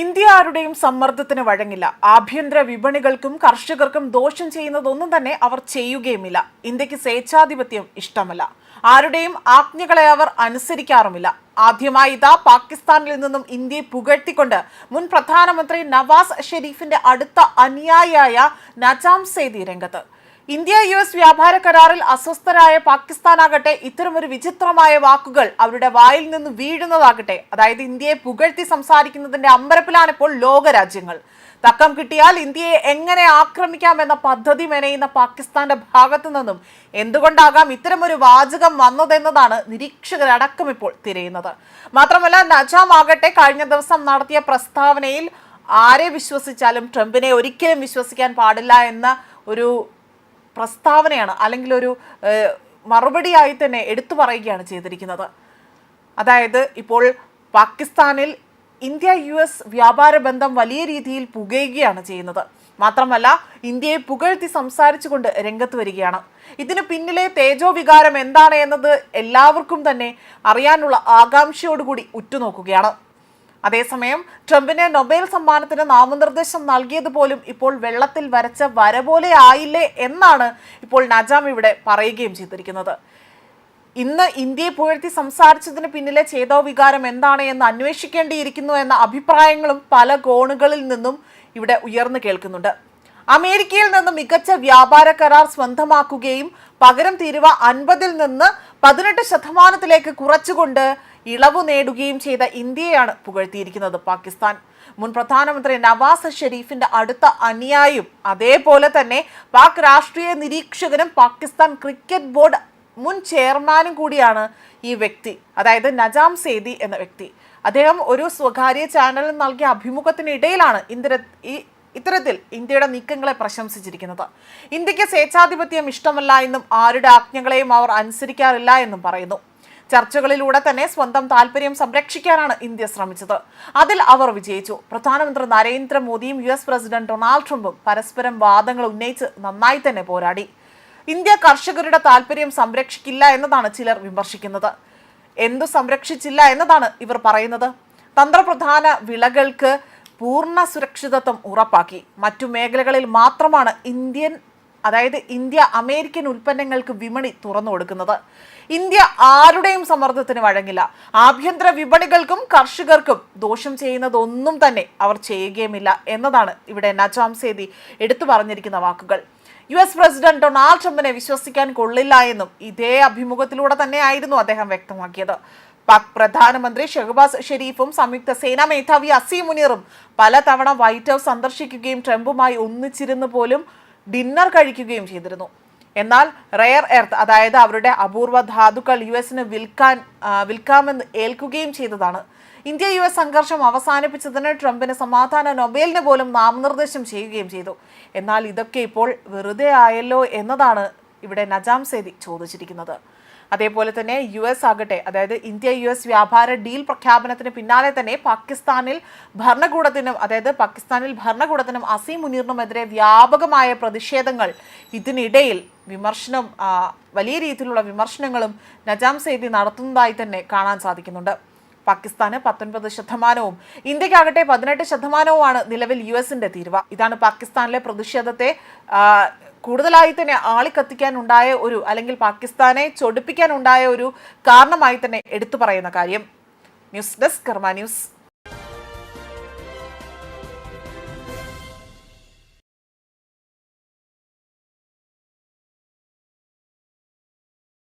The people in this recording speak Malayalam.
ഇന്ത്യ ആരുടെയും സമ്മർദ്ദത്തിന് വഴങ്ങില്ല. ആഭ്യന്തര വിപണികൾക്കും കർഷകർക്കും ദോഷം ചെയ്യുന്നതൊന്നും തന്നെ അവർ ചെയ്യുകയുമില്ല. ഇന്ത്യയ്ക്ക് സ്വേച്ഛാധിപത്യം ഇഷ്ടമല്ല. ആരുടെയും ആജ്ഞകളെ അവർ അനുസരിക്കാറുമില്ല. ആദ്യമായി ഇതാ പാകിസ്ഥാനിൽ നിന്നും ഇന്ത്യയെ പുകഴ്ത്തിക്കൊണ്ട് മുൻ പ്രധാനമന്ത്രി നവാസ് ഷെരീഫിന്റെ അടുത്ത അനുയായിയായ നജാം സേദി രംഗത്ത്. ഇന്ത്യ യു എസ് വ്യാപാര കരാറിൽ അസ്വസ്ഥരായ പാകിസ്ഥാനാകട്ടെ ഇത്തരമൊരു വിചിത്രമായ വാക്കുകൾ അവരുടെ വായിൽ നിന്ന് വീഴുന്നതാകട്ടെ. അതായത് ഇന്ത്യയെ പുകഴ്ത്തി സംസാരിക്കുന്നതിന്റെ അമ്പരപ്പിലാണ് ഇപ്പോൾ ലോകരാജ്യങ്ങൾ. തക്കം കിട്ടിയാൽ ഇന്ത്യയെ എങ്ങനെ ആക്രമിക്കാമെന്ന പദ്ധതി മെനയുന്ന പാകിസ്ഥാന്റെ ഭാഗത്തു നിന്നും എന്തുകൊണ്ടാകാം ഇത്തരമൊരു വാചകം വന്നതെന്നതാണ് നിരീക്ഷകരടക്കം ഇപ്പോൾ തിരയുന്നത്. മാത്രമല്ല നജാം ആകട്ടെ കഴിഞ്ഞ ദിവസം നടത്തിയ പ്രസ്താവനയിൽ ആരെ വിശ്വസിച്ചാലും ട്രംപിനെ ഒരിക്കലും വിശ്വസിക്കാൻ പാടില്ല എന്ന ഒരു പ്രസ്താവനയാണ് അല്ലെങ്കിൽ ഒരു മറുപടിയായി തന്നെ എടുത്തു പറയുകയാണ് ചെയ്തിരിക്കുന്നത്. അതായത് ഇപ്പോൾ പാകിസ്ഥാനിൽ ഇന്ത്യ യു എസ് വ്യാപാര ബന്ധം വലിയ രീതിയിൽ പുകയുകയാണ് ചെയ്യുന്നത്. മാത്രമല്ല ഇന്ത്യയെ പുകഴ്ത്തി സംസാരിച്ചുകൊണ്ട് രംഗത്ത് വരികയാണ്. ഇതിന് പിന്നിലെ തേജോ വികാരം എന്താണ് എന്നത് എല്ലാവർക്കും തന്നെ അറിയാനുള്ള ആകാംക്ഷയോടുകൂടി ഉറ്റുനോക്കുകയാണ്. അതേസമയം ട്രംപിന് നൊബേൽ സമ്മാനത്തിന് നാമനിർദ്ദേശം നൽകിയത് പോലും ഇപ്പോൾ വെള്ളത്തിൽ വരച്ച വര പോലെ ആയില്ലേ എന്നാണ് ഇപ്പോൾ നജാം ഇവിടെ പറയുകയും ചെയ്തിരിക്കുന്നത്. ഇന്ന് ഇന്ത്യയെ പുകഴ്ത്തി സംസാരിച്ചതിന് പിന്നിലെ ചേതോ വികാരം എന്താണ് എന്ന് അന്വേഷിക്കേണ്ടിയിരിക്കുന്നു എന്ന അഭിപ്രായങ്ങളും പല കോണുകളിൽ നിന്നും ഇവിടെ ഉയർന്നു കേൾക്കുന്നുണ്ട്. അമേരിക്കയിൽ നിന്ന് മികച്ച വ്യാപാര കരാർ സ്വന്തമാക്കുകയും പകരം തീരുവ അൻപതിൽ നിന്ന് പതിനെട്ട് ശതമാനത്തിലേക്ക് കുറച്ചുകൊണ്ട് ഇളവ് നേടുകയും ചെയ്ത ഇന്ത്യയാണ് പുകഴ്ത്തിയിരിക്കുന്നത് പാകിസ്ഥാൻ. മുൻ പ്രധാനമന്ത്രി നവാസ് ഷെരീഫിന്റെ അടുത്ത അനുയായും അതേപോലെ തന്നെ പാക് രാഷ്ട്രീയ നിരീക്ഷകനും പാകിസ്ഥാൻ ക്രിക്കറ്റ് ബോർഡ് മുൻ ചെയർമാനും കൂടിയാണ് ഈ വ്യക്തി അതായത് നജാം സേദി എന്ന വ്യക്തി. അദ്ദേഹം ഒരു സ്വകാര്യ ചാനലിൽ നൽകിയ അഭിമുഖത്തിനിടയിലാണ് ഇന്ദിര ഈ ഇത്തരത്തിൽ ഇന്ത്യയുടെ നീക്കങ്ങളെ പ്രശംസിച്ചിരിക്കുന്നത്. ഇന്ത്യയ്ക്ക് സ്വേച്ഛാധിപത്യം ഇഷ്ടമല്ല എന്നും ആരുടെ ആജ്ഞകളെയും അവർ അനുസരിക്കാറില്ല എന്നും പറയുന്നു. ചർച്ചകളിലൂടെ തന്നെ സ്വന്തം താല്പര്യം സംരക്ഷിക്കാനാണ് ഇന്ത്യ ശ്രമിച്ചത്. അതിൽ അവർ വിജയിച്ചു. പ്രധാനമന്ത്രി നരേന്ദ്രമോദിയും യു എസ് പ്രസിഡന്റ് ഡൊണാൾഡ് ട്രംപും പരസ്പരം വാദങ്ങൾ ഉന്നയിച്ച് നന്നായി തന്നെ പോരാടി. ഇന്ത്യ കർഷകരുടെ താല്പര്യം സംരക്ഷിക്കില്ല എന്നതാണ് ചിലർ വിമർശിക്കുന്നത്. എന്തു സംരക്ഷിച്ചില്ല എന്നതാണ് ഇവർ പറയുന്നത്? തന്ത്രപ്രധാന വിളകൾക്ക് പൂർണ സുരക്ഷിതത്വം ഉറപ്പാക്കി. മറ്റു മേഖലകളിൽ മാത്രമാണ് ഇന്ത്യൻ അതായത് ഇന്ത്യ അമേരിക്കൻ ഉൽപ്പന്നങ്ങൾക്ക് വിപണി തുറന്നു കൊടുക്കുന്നത്. ഇന്ത്യ ആരുടെയും സമ്മർദ്ദത്തിന് വഴങ്ങില്ല. ആഭ്യന്തര വിപണികൾക്കും കർഷകർക്കും ദോഷം ചെയ്യുന്നതൊന്നും തന്നെ അവർ ചെയ്യുകയുമില്ല എന്നതാണ് ഇവിടെ നജാം സേദി എടുത്തു പറഞ്ഞിരിക്കുന്ന വാക്കുകൾ. യു എസ് പ്രസിഡന്റ് ഡൊണാൾഡ് ട്രംപിനെ വിശ്വസിക്കാൻ കൊള്ളില്ല എന്നും ഇതേ അഭിമുഖത്തിലൂടെ തന്നെയായിരുന്നു അദ്ദേഹം വ്യക്തമാക്കിയത്. പാക് പ്രധാനമന്ത്രി ഷെഹബാസ് ഷെരീഫും സംയുക്ത സേനാ മേധാവി അസീം മുനീറും പലതവണ വൈറ്റ് ഹൗസ് സന്ദർശിക്കുകയും ട്രംപുമായി ഒന്നിച്ചിരുന്ന് പോലും ഡിന്നർ കഴിക്കുകയും ചെയ്തിരുന്നു. എന്നാൽ റെയർ എർത്ത് അതായത് അവരുടെ അപൂർവ ധാതുക്കൾ യു എസിന് വിൽക്കാൻ വിൽക്കാമെന്ന് ഏൽക്കുകയും ചെയ്തതാണ്. ഇന്ത്യ യു എസ് സംഘർഷം അവസാനിപ്പിച്ചതിന് ട്രംപിന് സമാധാന നൊബേലിന് പോലും നാമനിർദ്ദേശം ചെയ്യുകയും ചെയ്തു. എന്നാൽ ഇതൊക്കെ ഇപ്പോൾ വെറുതെ ആയല്ലോ എന്നതാണ് ഇവിടെ നജാം സേദി ചോദിച്ചിരിക്കുന്നത്. അതേപോലെ തന്നെ യു എസ് ആകട്ടെ അതായത് ഇന്ത്യ യു എസ് വ്യാപാര ഡീൽ പ്രഖ്യാപനത്തിന് പിന്നാലെ തന്നെ പാകിസ്ഥാനിൽ ഭരണകൂടത്തിനും അതായത് പാകിസ്ഥാനിൽ ഭരണകൂടത്തിനും അസീം മുനീറിനുമെതിരെ വ്യാപകമായ പ്രതിഷേധങ്ങൾ ഇതിനിടയിൽ വിമർശനം വലിയ രീതിയിലുള്ള വിമർശനങ്ങളും നജാം സെയ്ദി നടത്തുന്നതായി തന്നെ കാണാൻ സാധിക്കുന്നുണ്ട്. പാകിസ്ഥാന് പത്തൊൻപത് ശതമാനവും ഇന്ത്യക്കാകട്ടെ പതിനെട്ട് ശതമാനവുമാണ് നിലവിൽ യു എസിന്റെ തീരുവ. ഇതാണ് പാകിസ്ഥാനിലെ പ്രതിഷേധത്തെ കൂടുതലായി തന്നെ ആളിക്കത്തിക്കാനുണ്ടായ ഒരു അല്ലെങ്കിൽ പാകിസ്ഥാനെ ചൊടിപ്പിക്കാനുണ്ടായ ഒരു കാരണമായി തന്നെ എടുത്തു പറയുന്ന കാര്യം. News desk Karma news.